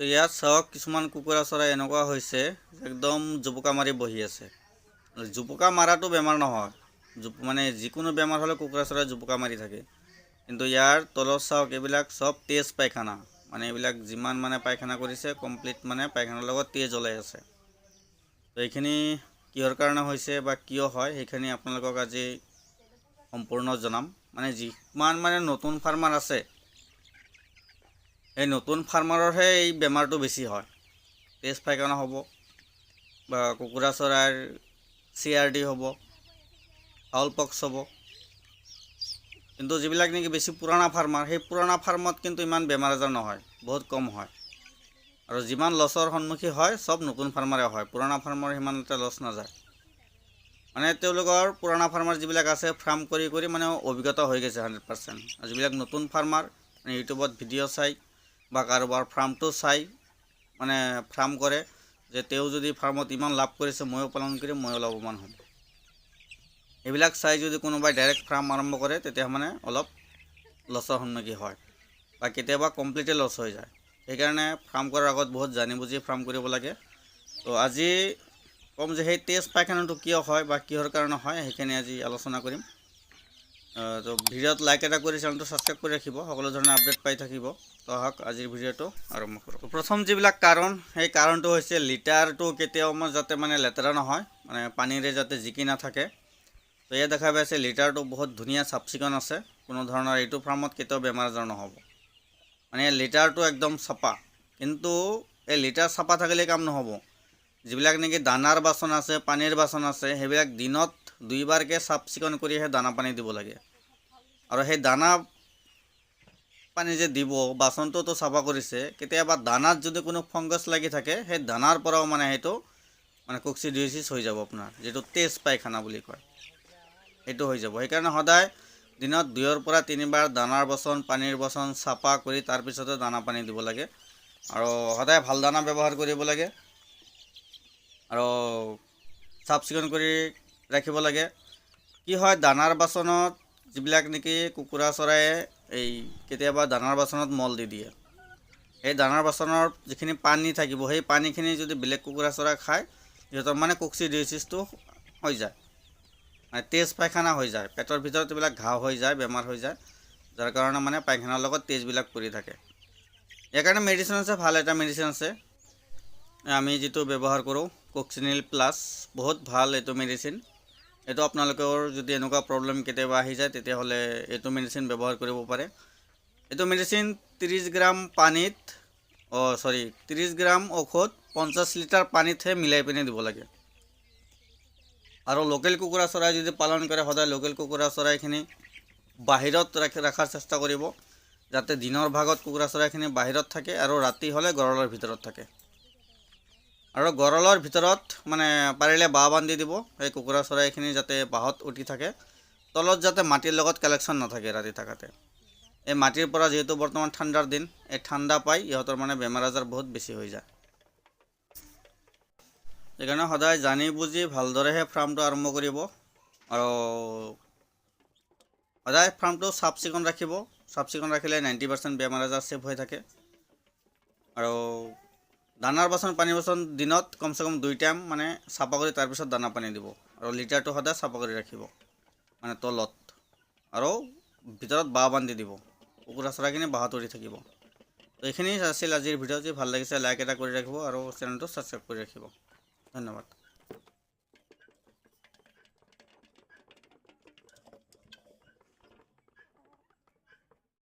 তো ইয়াত চাওক, কিছুমান কুকুৰা চৰাই এনেকুৱা হৈছে, একদম জুপুকা মাৰি বহি আছে। জুপুকা মাৰাটো বেমাৰ নহয়। মানে যিকোনো বেমাৰ হ'লে কুকুৰা চৰাই জুপুকা মাৰি থাকে। কিন্তু ইয়াৰ তলত চাওক, এইবিলাক চব তেজ পায়খানা। মানে এইবিলাক যিমান মানে পায়খানা কৰিছে, কমপ্লিট মানে পায়খানাৰ লগত তেজ ওলাই আছে। তো এইখিনি কিহৰ কাৰণে হৈছে বা কিয় হয়, সেইখিনি আপোনালোকক আজি সম্পূৰ্ণ জনাম। মানে যিমান মানে নতুন ফাৰ্মাৰ আছে এই নতুন ফাৰ্মাৰৰহে এই বেমাৰটো বেছি হয়। তেজ পায়খানা হ'ব বা কুকুৰা চৰাইৰ চি আৰ ডি হ'ব ফাউল পক্স হ'ব। কিন্তু যিবিলাক নেকি বেছি পুৰণা ফাৰ্মাৰ, সেই পুৰণা ফাৰ্মত কিন্তু ইমান বেমাৰ আজাৰ নহয়, বহুত কম হয়। আৰু যিমান লছৰ সন্মুখীন হয়, চব নতুন ফাৰ্মাৰে হয়, পুৰণা ফাৰ্মৰ সিমান এটা লছ নাযায়। মানে তেওঁলোকৰ পুৰণা ফাৰ্মাৰ যিবিলাক আছে, ফাৰ্ম কৰি কৰি মানে অভিজ্ঞতা হৈ গৈছে হাণ্ড্ৰেড পাৰ্চেণ্ট যিবিলাক নতুন ফাৰ্মাৰ মানে ইউটিউবত ভিডিঅ' চাই বা কাৰোবাৰ ফাৰ্মটো চাই মানে ফাৰ্ম কৰে, যে তেওঁ যদি ফাৰ্মত ইমান লাভ কৰিছে, ময়ো পালন কৰিম, ময়ো লাভৱান হ'ম। এইবিলাক চাই যদি কোনোবাই ডাইৰেক্ট ফাৰ্ম আৰম্ভ কৰে, তেতিয়া মানে অলপ লছৰ সন্মুখীন হয় বা কেতিয়াবা কমপ্লিটে লছ হৈ যায়। সেইকাৰণে ফাৰ্ম কৰাৰ আগত বহুত জানি বুজি ফাৰ্ম কৰিব লাগে। তো আজি ক'ম যে সেই তেজ পায়খানাটো কিয় হয় বা কিহৰ কাৰণে হয়, সেইখিনি আজি আলোচনা কৰিম। তো ভিডিঅ'ত লাইক এটা কৰি চেনেলটো ছাবস্ক্ৰাইব কৰি ৰাখিব, সকলো ধৰণৰ আপডেট পাই থাকিব। তো আহক, আজিৰ ভিডিঅ'টো আৰম্ভ কৰোঁ। প্ৰথম যিবিলাক কাৰণ, সেই কাৰণটো হৈছে লিটাৰটো কেতিয়াও যাতে মানে লেতেৰা নহয় মানে পানীৰে যাতে জিকি নাথাকে। তো ইয়াত দেখা পাইছে লিটাৰটো বহুত ধুনীয়া চাফ চিকুণ আছে, কোনো ধৰণৰ এইটো ফাৰ্মত কেতিয়াও বেমাৰ আজাৰ নহ'ব। মানে লিটাৰটো একদম চাফা কিন্তু এই লিটাৰ চাফা থাকিলে কাম নহ'ব। যিবিলাক নেকি দানাৰ বাচন আছে, পানীৰ বাচন আছে, সেইবিলাক দিনত দুইবাৰকৈ চাফ চিকুণ কৰিহে দানা পানী দিব লাগে। আৰু সেই দানা পানী যে দিব, বাচনটোতো চাফা কৰিছে, কেতিয়াবা দানাত যদি কোনো ফাংগাছ লাগি থাকে, সেই দানাৰ পৰাও মানে সেইটো মানে কক্সিডিঅচিছ হৈ যাব আপোনাৰ, যিটো তেজ পায়খানা বুলি কয়। সেইটো হৈ যাব। সেইকাৰণে সদায় দিনত দুইৰ পৰা তিনিবাৰ দানাৰ বাচন, পানীৰ বাচন চাফা কৰি তাৰপিছতে দানা পানী দিব লাগে। আৰু সদায় ভালো দানা ব্যৱহাৰ কৰিব লাগে। আৰু চাফ চিকুণ কৰি ৰাখিব লাগে। কি হয়, দানাৰ বাচনত যিবিলাক নেকি কুকুৰা চৰায়ে এই কেতিয়াবা দানাৰ বাচনত মল দি দিয়ে। সেই দানাৰ বাচনৰ যিখিনি পানী থাকিব, সেই পানীখিনি যদি বেলেগ কুকুৰা চৰাই খায়, সিহঁতৰ মানে কক্সিডিঅচিছটো হৈ যায়। মানে তেজ পায়খানা হৈ যায়। পেটৰ ভিতৰত এইবিলাক ঘাঁহ হৈ যায়, বেমাৰ হৈ যায়। যাৰ কাৰণে মানে পায়খানাৰ লগত তেজবিলাক পৰি থাকে। ইয়াৰ কাৰণে মেডিচিন আছে, ভালো এটা মেডিচিন আছে। আমি যিটো ব্যৱহাৰ কৰোঁ, কক্সিনিল প্লাছ, বহুত ভালো এইটো মেডিচিন। এইটো আপোনালোকৰ যদি এনেকুৱা প্ৰব্লেম কেতিয়াবা আহি যায়, তেতিয়াহ'লে এইটো মেডিচিন ব্যৱহাৰ কৰিব পাৰে। এইটো মেডিচিন ত্ৰিছ গ্ৰাম পানীত, অঁ চৰি ত্ৰিছ গ্ৰাম ঔষধ পঞ্চাছ লিটাৰ পানীতহে মিলাই পিনে দিব লাগে। আৰু লোকেল কুকুৰা চৰাই যদি পালন কৰে, সদায় লোকেল কুকুৰা চৰাইখিনি বাহিৰত ৰাখি, ৰখাৰ চেষ্টা কৰিব, যাতে দিনৰ ভাগত কুকুৰা চৰাইখিনি বাহিৰত থাকে আৰু ৰাতি হ'লে গঁৰালৰ ভিতৰত থাকে। আৰু গঁৰালৰ ভিতৰত মানে পাৰিলে বাঁহ বান্ধি দিব। সেই কুকুৰা চৰাইখিনি যাতে বাঁহত উঠি থাকে। তলত যাতে মাটিৰ লগত কালেকশ্যন নাথাকে ৰাতি থাকাতে। এই মাটিৰ পৰা যিহেতু বৰ্তমান ঠাণ্ডাৰ দিন, এই ঠাণ্ডা পাই ইহঁতৰ মানে বেমাৰ আজাৰ বহুত বেছি হৈ যায়। সেইকাৰণে সদায় জানি বুজি ভালদৰেহে ফাৰ্মটো আৰম্ভ কৰিব। আৰু সদায় ফাৰ্মটো চাফ চিকুণ ৰাখিব। চাফ চিকুণ ৰাখিলে নাইণ্টি পাৰ্চেণ্ট বেমাৰ আজাৰ ছেভ হৈ থাকে। আৰু দানাৰ বাচন পানী বাচন দিনত কমচে কম দুই টাইম মানে চাফা কৰি তাৰপিছত দানা পানী দিব। আৰু লিটাৰটো সদায় চাফা কৰি ৰাখিব মানে তলত। আৰু ভিতৰত বাঁহ বান্ধি দিব, কুকুৰা চৰাইখিনি বাঁহত উৰি থাকিব। তো এইখিনি আছিল আজিৰ ভিডিঅ' যদি ভালো লাগিছে লাইক এটা কৰি ৰাখিব আৰু চেনেলটো ছাবস্ক্ৰাইব কৰি ৰাখিব। ধন্যবাদ।